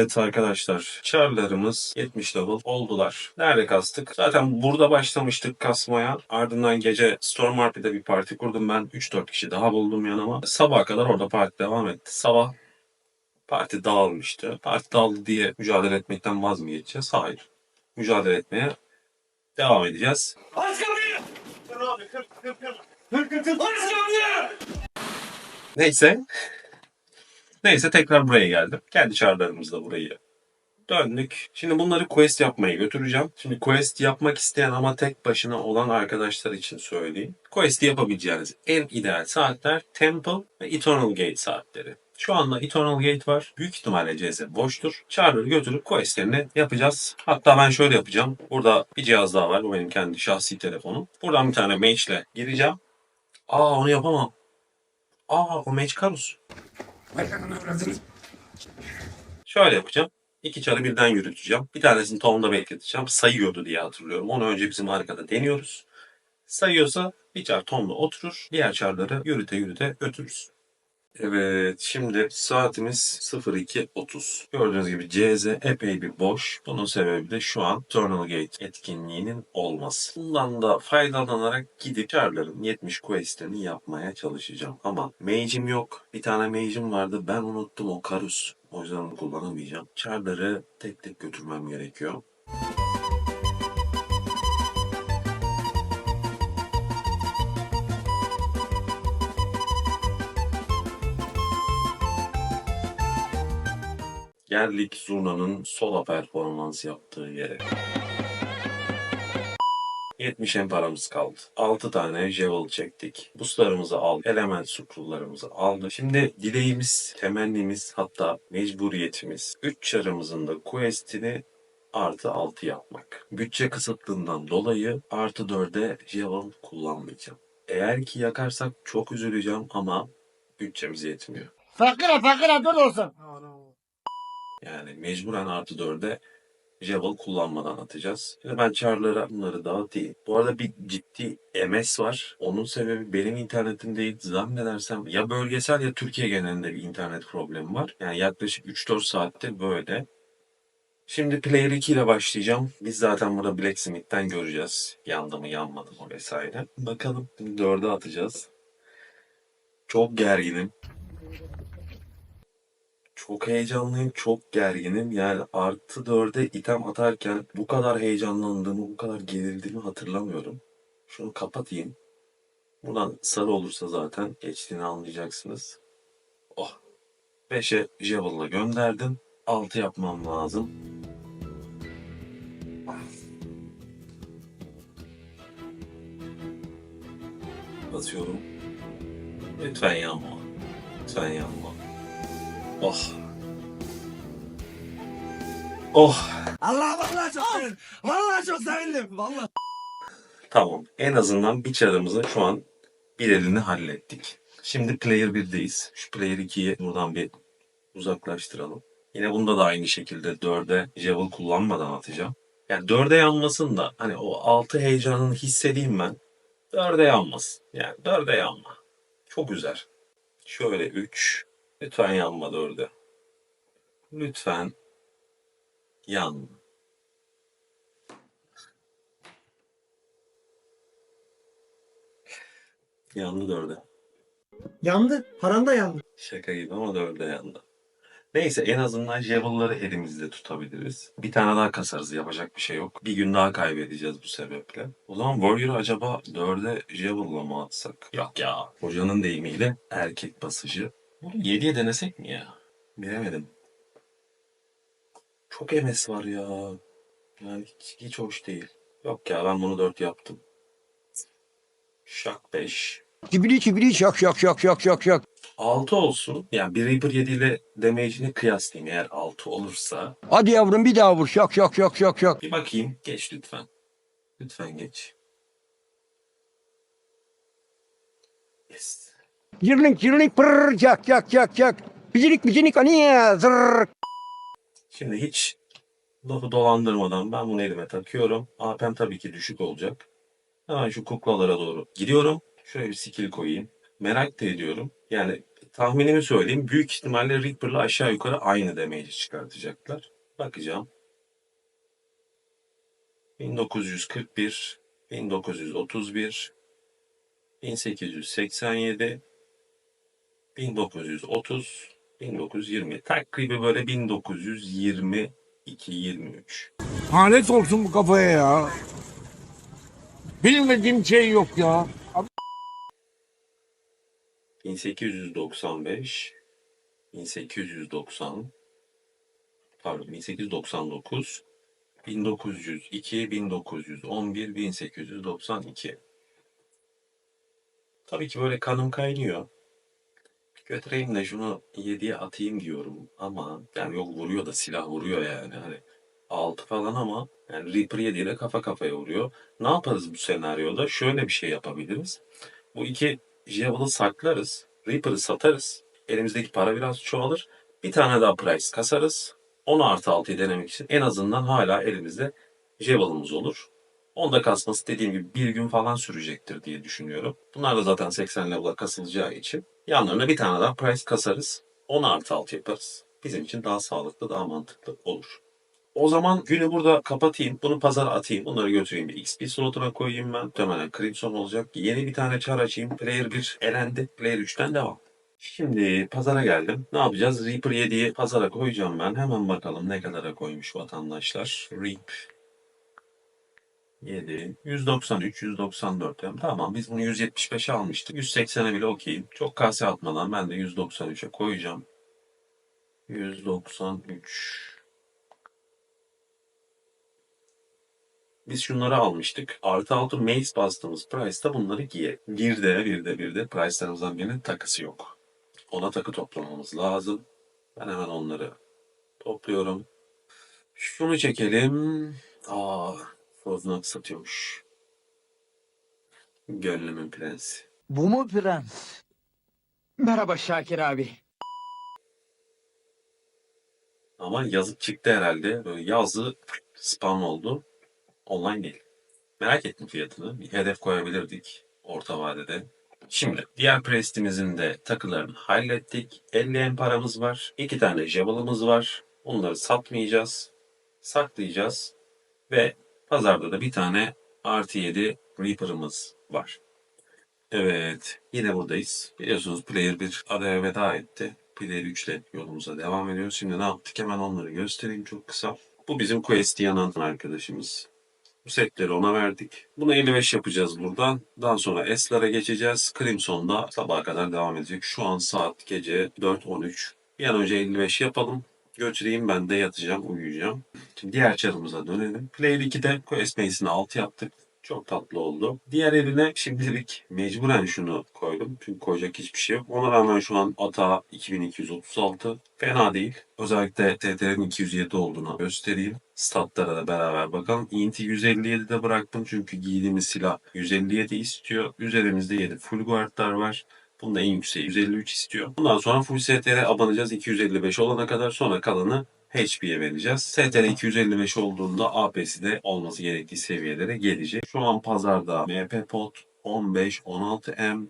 Evet arkadaşlar, çarlarımız 70 level oldular. Nerede kastık? Zaten burada başlamıştık kasmaya. Ardından gece Storm RP'de bir parti kurdum ben. 3-4 kişi daha buldum yanıma. Sabaha kadar orada parti devam etti. Sabah parti dağılmıştı. Parti dağıldı diye mücadele etmekten vaz mı geçeceğiz? Hayır. Mücadele etmeye devam edeceğiz. Aç kapıyı! Kır abi kır kır kır. Kır kır kır. Aç kapıyı! Neyse. Neyse tekrar buraya geldim. Kendi çarlarımızla burayı döndük. Şimdi bunları quest yapmaya götüreceğim. Şimdi quest yapmak isteyen ama tek başına olan arkadaşlar için söyleyeyim. Quest yapabileceğiniz en ideal saatler Temple ve Eternal Gate saatleri. Şu anda Eternal Gate var. Büyük ihtimalle CS boştur. Çağrıları götürüp questlerini yapacağız. Hatta ben şöyle yapacağım. Burada bir cihaz daha var. Bu benim kendi şahsi telefonum. Buradan bir tane mage ile gireceğim. Aa onu yapamam. Aa o mage Karus. Şöyle yapacağım. İki çarı birden yürüteceğim. Bir tanesini tohumda bekleteceğim. Sayıyordu diye hatırlıyorum. Onu önce bizim arkada deniyoruz. Sayıyorsa bir çar tohumda oturur. Diğer çarları yürüte yürüte götürürüz. Evet şimdi saatimiz 02.30. Gördüğünüz gibi CZ epey bir boş. Bunun sebebi de şu an Eternal Gate etkinliğinin olması. Bundan da faydalanarak gidip çarların 70 questlerini yapmaya çalışacağım. Ama mage'im yok. Bir tane mage'im vardı. Ben unuttum o Karus. O yüzden kullanamayacağım. Çarları tek tek götürmem gerekiyor. Geldik Zurna'nın sola performans yaptığı yere. 70 en paramız kaldı. 6 tane Jewel çektik. Boostlarımızı aldık. Element scroll'larımızı aldık. Şimdi dileğimiz, temennimiz hatta mecburiyetimiz 3 çarımızın da questini artı 6 yapmak. Bütçe kısıtlığından dolayı artı 4'e Jewel kullanmayacağım. Eğer ki yakarsak çok üzüleceğim ama bütçemiz yetmiyor. Fakire fakire dur olsun. Yani mecburen artı 4'e Jewel kullanmadan atacağız. Şimdi ben çarlara bunları dağıtayım. Bu arada bir ciddi MS var. Onun sebebi benim internetim değil. Zannedersem ya bölgesel ya Türkiye genelinde bir internet problemi var. Yani yaklaşık 3-4 saatte böyle. Şimdi Player 2 ile başlayacağım. Biz zaten burada Blacksmith'ten göreceğiz. Yandı mı yanmadı mı vesaire. Bakalım. Şimdi 4'e atacağız. Çok gerginim. Çok heyecanlıyım, çok gerginim. Yani artı dörde item atarken bu kadar heyecanlandığımı, bu kadar gerildiğimi hatırlamıyorum. Şunu kapatayım. Buradan sarı olursa zaten geçtiğini anlayacaksınız. Oh. 5'e Javel'la gönderdim. 6 yapmam lazım. Basıyorum. Lütfen yanma. Lütfen yanma. Oh. Oh. Allah vallahi çok sevindim. Vallahi çok sevindim. Vallahi. Tamam. En azından bir çarımızın şu an bir elini hallettik. Şimdi player 1'deyiz. Şu player 2'yi buradan bir uzaklaştıralım. Yine bunda da aynı şekilde 4'e Jewel kullanmadan atacağım. Yani 4'e yanmasın da hani o 6 heyecanını hissedeyim ben. 4'e yanmasın. Yani 4'e yanma. Çok üzer. Şöyle 3. Lütfen yanma 4'e. Lütfen yanma. Yandı 4'e. Yandı. Paran da yandı. Şaka gibi ama dörde yandı. Neyse en azından Javel'ları elimizde tutabiliriz. Bir tane daha kasarız yapacak bir şey yok. Bir gün daha kaybedeceğiz bu sebeple. O zaman Warrior'ı acaba dörde Javel'la mı atsak? Yok ya. Hocanın deyimiyle erkek basıcı. Bunu 7'ye denesek mi ya? Bilemedim. Çok MS var ya. Yani hiç, hiç hoş değil. Yok ya ben bunu 4 yaptım. Şak 5. Kibiri kibiri şak şak şak şak şak şak. 6 olsun. Yani bir Reaper 7 ile damage'ini kıyaslayayım eğer 6 olursa. Hadi yavrum bir daha vur şak şak şak şak şak. Bir bakayım. Geç lütfen. Lütfen geç. Yırlink yırlink pırr şak şak şak şak. Bicinik bicinik aniye zırr. Şimdi hiç lafı dolandırmadan ben bunu elime takıyorum. AP'm tabii ki düşük olacak. Hemen şu kuklalara doğru gidiyorum. Şuraya bir skill koyayım. Merak da ediyorum. Yani tahminimi söyleyeyim. Büyük ihtimalle Reaper'la aşağı yukarı aynı damage'i çıkartacaklar. Bakacağım. 1941, 1931, 1887, 1930, 1920. Takribi böyle 1922, 23. Lanet olsun bu kafaya ya. Bilmediğim şey yok ya. 1895, 1890, pardon 1899, 1902, 1911, 1892. Tabii ki böyle kanım kaynıyor. Götüreyim de şunu 7'ye atayım diyorum ama yani yok vuruyor da silah vuruyor yani hani 6 falan ama yani Reaper 7 ile kafa kafaya vuruyor. Ne yaparız bu senaryoda? Şöyle bir şey yapabiliriz. Bu iki Javel'ı saklarız. Reaper'ı satarız. Elimizdeki para biraz çoğalır. Bir tane daha price kasarız. 10 artı 6'yı denemek için en azından hala elimizde Javel'ımız olur. Onda kasması dediğim gibi bir gün falan sürecektir diye düşünüyorum. Bunlar da zaten 80 level'a kasılacağı için yanlarına bir tane daha price kasarız. 10 artı 6 yaparız. Bizim için daha sağlıklı, daha mantıklı olur. O zaman günü burada kapatayım. Bunu pazara atayım. Bunları götüreyim. Bir XP slotuna koyayım ben. Muhtemelen Crimson olacak. Yeni bir tane çar açayım. Player 1 elendi. Player 3'ten devam. Şimdi pazara geldim. Ne yapacağız? Reaper 7'yi pazara koyacağım ben. Hemen bakalım ne kadara koymuş vatandaşlar. Reap 7, 193, 194. Yani tamam biz bunu 175'e almıştık. 180'e bile okeyim. Çok kase atmadan ben de 193'e koyacağım. 193. Biz şunları almıştık. Artı altı mace bastığımız price'ta bunları giye. Bir de bir de bir de price'larımızdan birinin takısı yok. Ona takı toplamamız lazım. Ben hemen onları topluyorum. Şunu çekelim. Aa, Frozen Oak satıyormuş. Gönlümün prensi. Bu mu prens? Merhaba Şakir abi. Ama yazık çıktı herhalde. Böyle yazı spam oldu. Online değil. Merak ettim fiyatını. Bir hedef koyabilirdik orta vadede. Şimdi diğer prestimizin de takılarını hallettik. 50 en paramız var. İki tane javel'ımız var. Bunları satmayacağız. Saklayacağız. Ve pazarda da bir tane artı 7 Reaper'ımız var. Evet. Yine buradayız. Biliyorsunuz Player 1 adaya veda etti. Player 3 ile yolumuza devam ediyoruz. Şimdi ne yaptık? Hemen onları göstereyim çok kısa. Bu bizim Quest yanan arkadaşımız. Bu setleri ona verdik. Bunu 55 yapacağız buradan. Daha sonra S'lara geçeceğiz. Crimson'da sabaha kadar devam edecek. Şu an saat gece 4.13. Bir an önce 55 yapalım. Götüreyim ben de yatacağım, uyuyacağım. Şimdi diğer çarımıza dönelim. Player 2'de Quest Mace'ini 6 yaptık. Çok tatlı oldu. Diğer eline şimdilik mecburen şunu koydum. Çünkü koyacak hiçbir şey yok. Ona rağmen şu an ata 2236. Fena değil. Özellikle TTR'nin 207 olduğunu göstereyim. Statlara da beraber bakalım. Inti 157'de bıraktım çünkü giydiğimiz silah 157 istiyor. Üzerimizde 7 full guardlar var. Bunda en yükseği 153 istiyor. Bundan sonra full STR abanacağız 255 olana kadar. Sonra kalanı HP'ye vereceğiz. STR 255 olduğunda AP'si de olması gerektiği seviyelere gelecek. Şu an pazarda MP Pot 15, 16M,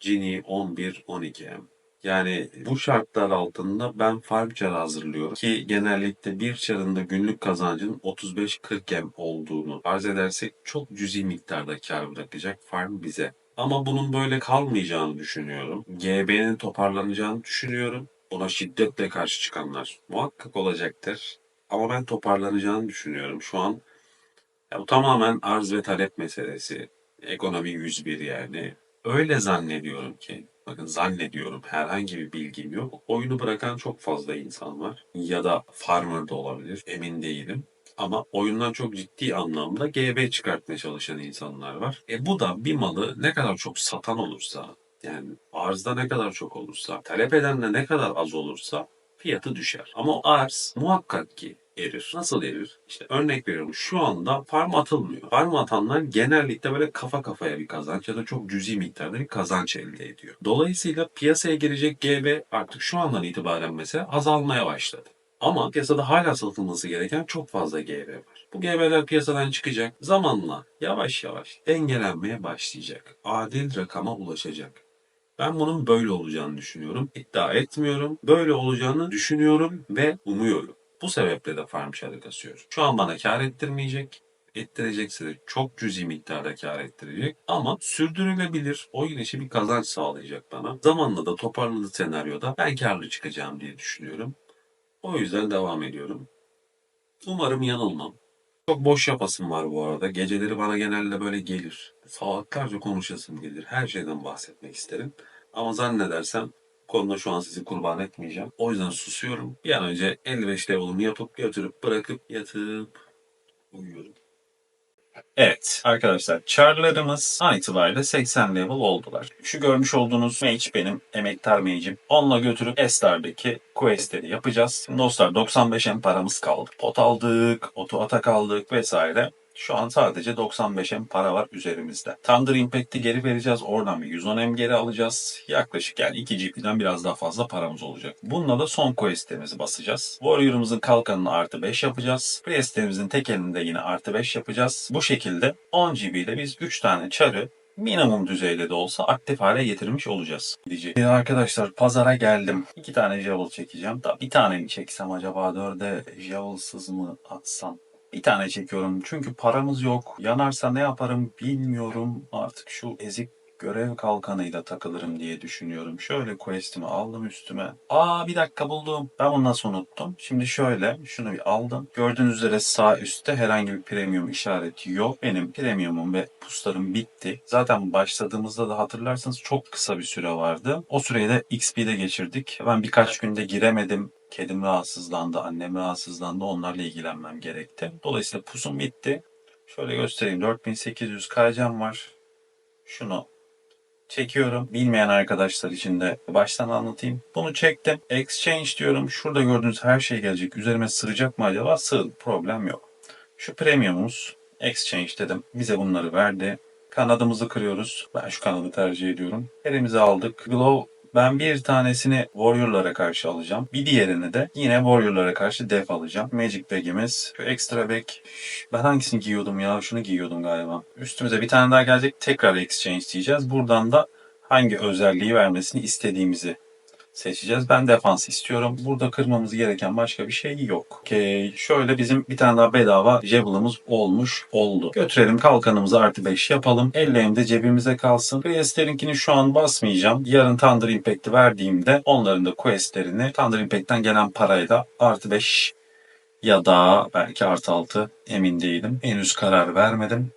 Genie 11, 12M. Yani bu şartlar altında ben farm çarı hazırlıyorum ki genellikle bir çarında günlük kazancın 35-40 M olduğunu arz edersek çok cüzi miktarda kar bırakacak farm bize. Ama bunun böyle kalmayacağını düşünüyorum. GB'nin toparlanacağını düşünüyorum. Buna şiddetle karşı çıkanlar muhakkak olacaktır. Ama ben toparlanacağını düşünüyorum. Şu an ya bu tamamen arz ve talep meselesi. Ekonomi 101 yani. Öyle zannediyorum ki. Bakın zannediyorum herhangi bir bilgim yok. Oyunu bırakan çok fazla insan var. Ya da farmer da olabilir. Emin değilim. Ama oyundan çok ciddi anlamda GB çıkartmaya çalışan insanlar var. E bu da bir malı ne kadar çok satan olursa yani arzda ne kadar çok olursa, talep eden de ne kadar az olursa fiyatı düşer. Ama arz muhakkak ki erir. Nasıl erir? İşte örnek veriyorum şu anda farm atılmıyor. Farm atanlar genellikle böyle kafa kafaya bir kazanç ya da çok cüzi miktarda bir kazanç elde ediyor. Dolayısıyla piyasaya girecek GB artık şu andan itibaren mesela azalmaya başladı. Ama piyasada hala satılması gereken çok fazla GB var. Bu GB'ler piyasadan çıkacak. Zamanla yavaş yavaş dengelenmeye başlayacak. Adil rakama ulaşacak. Ben bunun böyle olacağını düşünüyorum. İddia etmiyorum. Böyle olacağını düşünüyorum ve umuyorum. Bu sebeple de farm çarı kasıyorum. Şu an bana kar ettirmeyecek. Ettirecekse de çok cüzi miktarda kar ettirecek. Ama sürdürülebilir oyun içi bir kazanç sağlayacak bana. Zamanla da toparladığı senaryoda ben karlı çıkacağım diye düşünüyorum. O yüzden devam ediyorum. Umarım yanılmam. Çok boş yapasım var bu arada. Geceleri bana genelde böyle gelir. Saatlerce konuşasım gelir. Her şeyden bahsetmek isterim. Ama zannedersem konuda şu an sizi kurban etmeyeceğim. O yüzden susuyorum. Bir an önce 55 level'ımı yapıp götürüp bırakıp yatıp uyuyorum. Evet arkadaşlar charlarımız an itibariyle 80 level oldular. Şu görmüş olduğunuz mage benim emektar mage'im. Onunla götürüp Estar'daki questleri yapacağız. Dostlar 95 em paramız kaldı. Pot aldık, oto atak aldık vesaire. Şu an sadece 95 em para var üzerimizde. Thunder Impact'i geri vereceğiz. Oradan bir 110 em geri alacağız. Yaklaşık yani 2 GP'den biraz daha fazla paramız olacak. Bununla da son quest'imizi basacağız. Warrior'ımızın kalkanını artı 5 yapacağız. Priest'imizin tek elinde yine artı 5 yapacağız. Bu şekilde 10 GB biz 3 tane çarı minimum düzeyde de olsa aktif hale getirmiş olacağız. Diyecek. Arkadaşlar pazara geldim. İki tane javel çekeceğim. Da bir tane mi çeksem acaba dörde javelsız mı atsam? Bir tane çekiyorum çünkü paramız yok. Yanarsa ne yaparım bilmiyorum. Artık şu ezik görev kalkanıyla takılırım diye düşünüyorum. Şöyle quest'imi aldım üstüme. Aa bir dakika buldum. Ben bunu nasıl unuttum? Şimdi şöyle şunu bir aldım. Gördüğünüz üzere sağ üstte herhangi bir premium işareti yok. Benim premiumum ve puslarım bitti. Zaten başladığımızda da hatırlarsanız çok kısa bir süre vardı. O süreyi de XP'de geçirdik. Ben birkaç günde giremedim. Kedim rahatsızlandı, annem rahatsızlandı. Onlarla ilgilenmem gerekti. Dolayısıyla pusum bitti. Şöyle göstereyim. 4800 KC'm var. Şunu çekiyorum. Bilmeyen arkadaşlar için de baştan anlatayım. Bunu çektim. Exchange diyorum. Şurada gördüğünüz her şey gelecek. Üzerime sığacak mı acaba? Sığ. Problem yok. Şu premiumumuz. Exchange dedim. Bize bunları verdi. Kanadımızı kırıyoruz. Ben şu kanadı tercih ediyorum. Elimize aldık. Glow ben bir tanesini Warrior'lara karşı alacağım. Bir diğerini de yine Warrior'lara karşı def alacağım. Magic Bag'imiz. Şu extra bag. Ben hangisini giyiyordum ya? Şunu giyiyordum galiba. Üstümüze bir tane daha gelecek. Tekrar exchange diyeceğiz. Buradan da hangi özelliği vermesini istediğimizi seçeceğiz. Ben defans istiyorum. Burada kırmamız gereken başka bir şey yok. Okey. Şöyle bizim bir tane daha bedava javel'ımız olmuş oldu. Götürelim kalkanımızı artı 5 yapalım. Elleğim de cebimize kalsın. Quest'lerinkini şu an basmayacağım. Yarın Thunder Impact'i verdiğimde onların da quest'lerini Thunder Impact'ten gelen parayla artı 5 ya da belki artı 6 emin değilim. Henüz karar vermedim.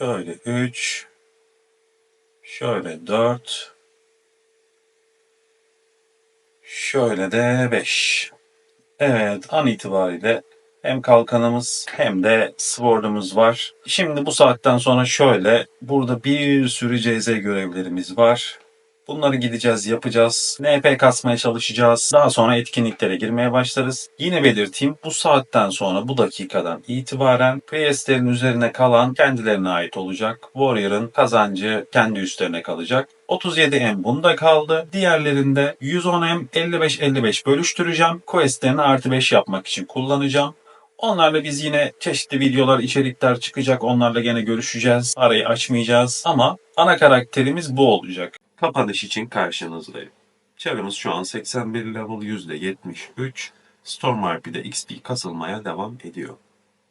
Şöyle 3 Şöyle 4 Şöyle de 5 Evet an itibariyle hem kalkanımız hem de sword'umuz var. Şimdi bu saatten sonra şöyle burada bir sürü CZ görevlerimiz var. Bunları gideceğiz, yapacağız. NP kasmaya çalışacağız. Daha sonra etkinliklere girmeye başlarız. Yine belirteyim bu saatten sonra bu dakikadan itibaren PS'lerin üzerine kalan kendilerine ait olacak. Warrior'ın kazancı kendi üstlerine kalacak. 37M bunda kaldı. Diğerlerinde 110M 55-55 bölüştüreceğim. Quest'lerini artı 5 yapmak için kullanacağım. Onlarla biz yine çeşitli videolar, içerikler çıkacak. Onlarla gene görüşeceğiz. Arayı açmayacağız. Ama ana karakterimiz bu olacak. Kapanış için karşınızdayım. Çarımız şu an 81 level %73. Storm RP'de XP kasılmaya devam ediyor.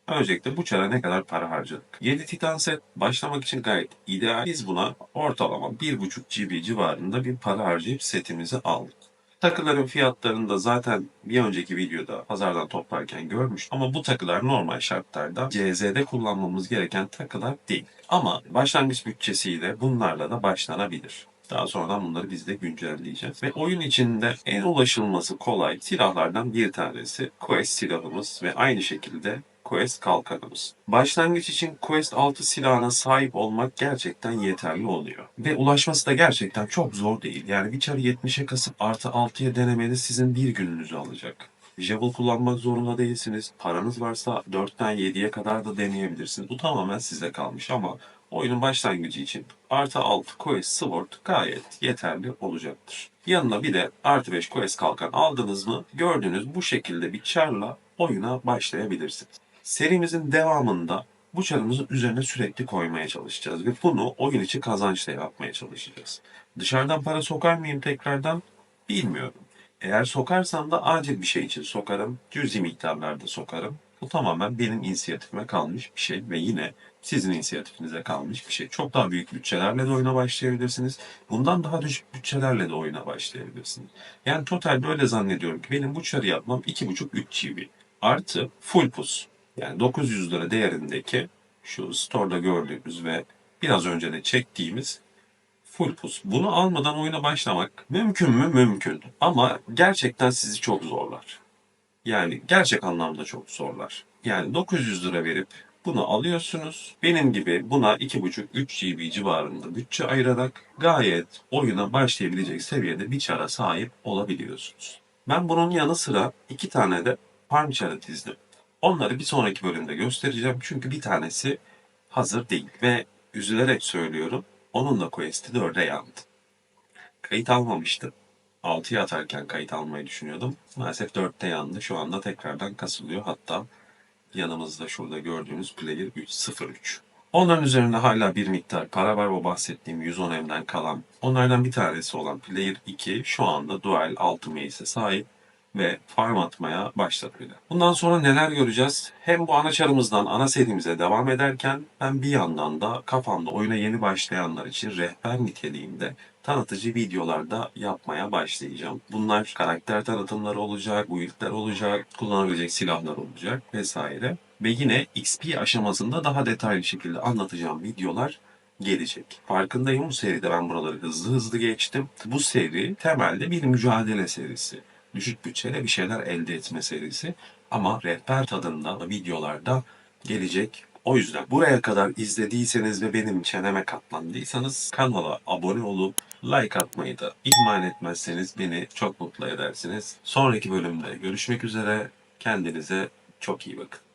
Öncelikle bu çara ne kadar para harcadık? 7 Titan set başlamak için gayet ideal. Biz buna ortalama 1.5 GB civarında bir para harcayıp setimizi aldık. Takıların fiyatlarını da zaten bir önceki videoda pazardan toplarken görmüş. Ama bu takılar normal şartlarda CZ'de kullanmamız gereken takılar değil. Ama başlangıç bütçesiyle bunlarla da başlanabilir. Daha sonradan bunları biz de güncelleyeceğiz. Ve oyun içinde en ulaşılması kolay silahlardan bir tanesi Quest silahımız ve aynı şekilde Quest kalkanımız. Başlangıç için Quest 6 silahına sahip olmak gerçekten yeterli oluyor. Ve ulaşması da gerçekten çok zor değil. Yani çarı 70'e kasıp artı 6'ya denemeniz sizin bir gününüzü alacak. Javel kullanmak zorunda değilsiniz. Paranız varsa 4'ten 7'ye kadar da deneyebilirsiniz. Bu tamamen size kalmış ama oyunun başlangıcı için artı 6 Quest Sword gayet yeterli olacaktır. Yanına bir de artı 5 Quest kalkan aldınız mı gördüğünüz bu şekilde bir çarla oyuna başlayabilirsiniz. Serimizin devamında bu çarımızın üzerine sürekli koymaya çalışacağız ve bunu oyun içi kazançla yapmaya çalışacağız. Dışarıdan para sokar mıyım tekrardan bilmiyorum. Eğer sokarsam da acil bir şey için sokarım, cüzi miktarlarda sokarım. Bu tamamen benim inisiyatifime kalmış bir şey ve yine sizin inisiyatifinize kalmış bir şey. Çok daha büyük bütçelerle de oyuna başlayabilirsiniz. Bundan daha düşük bütçelerle de oyuna başlayabilirsiniz. Yani totalde öyle zannediyorum ki benim bu çarı yapmam 2.5-3 GB. Artı full pus. Yani 900 lira değerindeki şu store'da gördüğümüz ve biraz önce de çektiğimiz full pus. Bunu almadan oyuna başlamak mümkün mü? Mümkün. Ama gerçekten sizi çok zorlar. Yani gerçek anlamda çok zorlar. Yani 900 lira verip bunu alıyorsunuz. Benim gibi buna 2.5-3 GB civarında bütçe ayırarak gayet oyuna başlayabilecek seviyede bir çara sahip olabiliyorsunuz. Ben bunun yanı sıra iki tane de farm çarı dizdim. Onları bir sonraki bölümde göstereceğim. Çünkü bir tanesi hazır değil. Ve üzülerek söylüyorum. Onun da quest'i 4'e yandı. Kayıt almamıştım. 6'ya atarken kayıt almayı düşünüyordum. Maalesef 4'te yandı. Şu anda tekrardan kasılıyor. Hatta yanımızda şurada gördüğünüz Player 303. Onların üzerinde hala bir miktar para var. O bahsettiğim 110 M'den kalan. Onlardan bir tanesi olan Player 2 şu anda Dual 6 Mace'e sahip ve farm atmaya başladı. Bundan sonra neler göreceğiz? Hem bu ana çarımızdan ana serimize devam ederken ben bir yandan da kafamda oyuna yeni başlayanlar için rehber niteliğinde tanıtıcı videolarda yapmaya başlayacağım. Bunlar karakter tanıtımları olacak, build'ler olacak, kullanabilecek silahlar olacak vesaire. Ve yine XP aşamasında daha detaylı şekilde anlatacağım videolar gelecek. Farkındayım bu seride ben buraları hızlı hızlı geçtim. Bu seri temelde bir mücadele serisi. Düşük bütçeyle bir şeyler elde etme serisi. Ama rehber tadında videolarda gelecek. O yüzden buraya kadar izlediyseniz ve benim çeneme katlandıysanız kanala abone olup like atmayı da ihmal etmezseniz beni çok mutlu edersiniz. Sonraki bölümde görüşmek üzere. Kendinize çok iyi bakın.